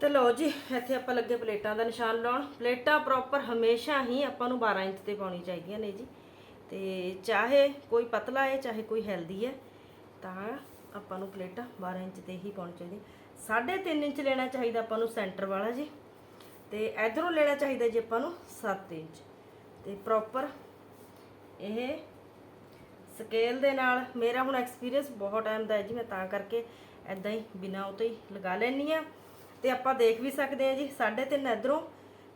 ਤੇ ਲਓ ਜੀ, ਇੱਥੇ ਆਪਾਂ ਲੱਗੇ ਪਲੇਟਾਂ ਦਾ ਨਿਸ਼ਾਨ ਲਾਉਣ। ਪਲੇਟਾਂ ਪ੍ਰੋਪਰ ਹਮੇਸ਼ਾ ਹੀ ਆਪਾਂ ਨੂੰ 12 ਇੰਚ ਤੇ ਪਾਉਣੀ ਚਾਹੀਦੀਆਂ ਨੇ ਜੀ। ਤੇ ਚਾਹੇ ਕੋਈ ਪਤਲਾ ਹੈ, ਚਾਹੇ ਕੋਈ ਹੈਲਦੀ ਹੈ, ਤਾਂ ਆਪਾਂ ਨੂੰ ਪਲੇਟਾਂ 12 ਇੰਚ ਤੇ ਹੀ ਪਾਉਣੀ ਚਾਹੀਦੀ 3.5 ਇੰਚ ਲੈਣਾ ਚਾਹੀਦਾ ਆਪਾਂ ਨੂੰ ਸੈਂਟਰ ਵਾਲਾ ਜੀ। ਤੇ ਇਧਰੋਂ ਲੈਣਾ ਚਾਹੀਦਾ ਜੀ ਆਪਾਂ ਨੂੰ 7 ਇੰਚ। ਤੇ ਪ੍ਰੋਪਰ ਇਹ ਸਕੇਲ ਦੇ ਨਾਲ ਮੇਰਾ ਹੁਣ ਐਕਸਪੀਰੀਅੰਸ ਬਹੁਤ ਟਾਈਮ ਦਾ ਹੈ ਜੀ, ਮੈਂ ਤਾਂ ਕਰਕੇ ਐਦਾਂ ਹੀ ਬਿਨਾਂ ਉਹ ਤੋਂ ਹੀ ਲਗਾ ਲੈਣੀ ਆ ਤੇ ਆਪਾਂ ਦੇਖ ਵੀ ਸਕਦੇ ਆ ਜੀ 3.5 ਇਧਰੋਂ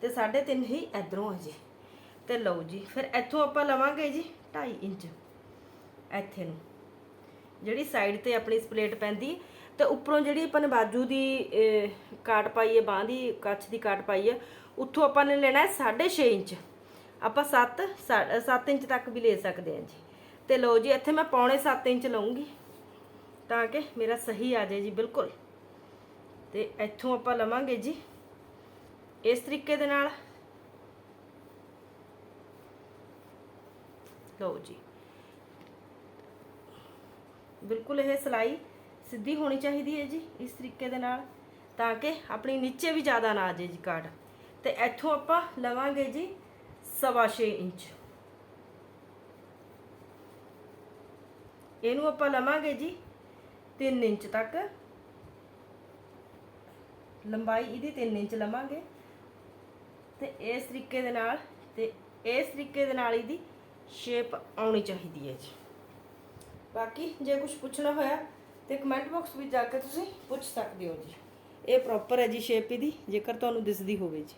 ਤੇ 3.5 ਹੀ ਇਧਰੋਂ ਹੈ ਜੀ। ਤੇ ਲਓ ਜੀ, ਫਿਰ ਇੱਥੋਂ ਆਪਾਂ ਲਵਾਂਗੇ ਜੀ 2.5 ਇੰਚ, ਇੱਥੇ ਨੂੰ। ਜਿਹੜੀ ਸਾਈਡ ਤੇ ਆਪਣੀ ਸਪਲੇਟ ਪੈਂਦੀ, ਤੇ ਉੱਪਰੋਂ ਜਿਹੜੀ ਆਪਾਂ ਨੇ ਬਾਜੂ ਦੀ ਕਾਟ ਪਾਈ ਹੈ, ਬਾਹ ਦੀ, ਕੱਛ ਦੀ ਕਾਟ ਪਾਈ ਹੈ, ਉੱਥੋਂ ਆਪਾਂ ਨੇ ਲੈਣਾ ਹੈ 6.5 ਇੰਚ। ਆਪਾਂ 7 7 ਇੰਚ ਤੱਕ ਵੀ ਲੈ ਸਕਦੇ ਹਾਂ ਜੀ। ਤੇ ਲਓ ਜੀ, ਇੱਥੇ ਮੈਂ ਪੌਣੇ 7 ਇੰਚ ਲਵਾਂਗੀ ਤਾਂ ਕਿ ਮੇਰਾ ਸਹੀ ਆ ਜਾਏ ਜੀ, ਬਿਲਕੁਲ। ਤੇ ਇੱਥੋਂ ਆਪਾਂ ਲਵਾਂਗੇ ਜੀ। ਇਸ ਤਰੀਕੇ ਦੇ ਨਾਲ। ਲਓ ਜੀ। ਬਿਲਕੁਲ ਇਹ ਸਲਾਈ ਸਿੱਧੀ ਹੋਣੀ ਚਾਹੀਦੀ ਹੈ ਜੀ ਇਸ ਤਰੀਕੇ ਦੇ ਨਾਲ, ਤਾਂ ਕਿ ਆਪਣੀ ਨੀਚੇ ਵੀ ਜ਼ਿਆਦਾ ਨਾ ਆ ਜਾਏ ਜੀ ਕਾਰਡ ਤੇ ਇੱਥੋਂ ਆਪਾਂ ਲਵਾਂਗੇ ਜੀ ਸਵਾ ਛੇ ਇੰਚ। ਇਹਨੂੰ ਆਪਾਂ ਲਵਾਂਗੇ ਜੀ 3 ਇੰਚ ਤੱਕ। ਲੰਬਾਈ ਇਹਦੀ 3 ਇੰਚ ਲਵਾਂਗੇ। ਤੇ ਇਸ ਤਰੀਕੇ ਦੇ ਨਾਲ, ਤੇ ਇਸ ਤਰੀਕੇ ਦੇ ਨਾਲ ਇਹਦੀ ਸ਼ੇਪ ਆਉਣੀ ਚਾਹੀਦੀ ਹੈ ਜੀ। ਬਾਕੀ ਜੇ ਕੁਝ ਪੁੱਛਣਾ ਹੋਇਆ, ਤੇ ਕਮੈਂਟ ਬਾਕਸ ਵਿੱਚ ਜਾ ਕੇ ਤੁਸੀਂ ਪੁੱਛ ਸਕਦੇ ਹੋ ਜੀ। ਇਹ ਪ੍ਰੋਪਰ ਹੈ ਜੀ ਸ਼ੇਪ ਇਹਦੀ, ਜੇਕਰ ਤੁਹਾਨੂੰ ਦਿਸਦੀ ਹੋਵੇ ਜੀ।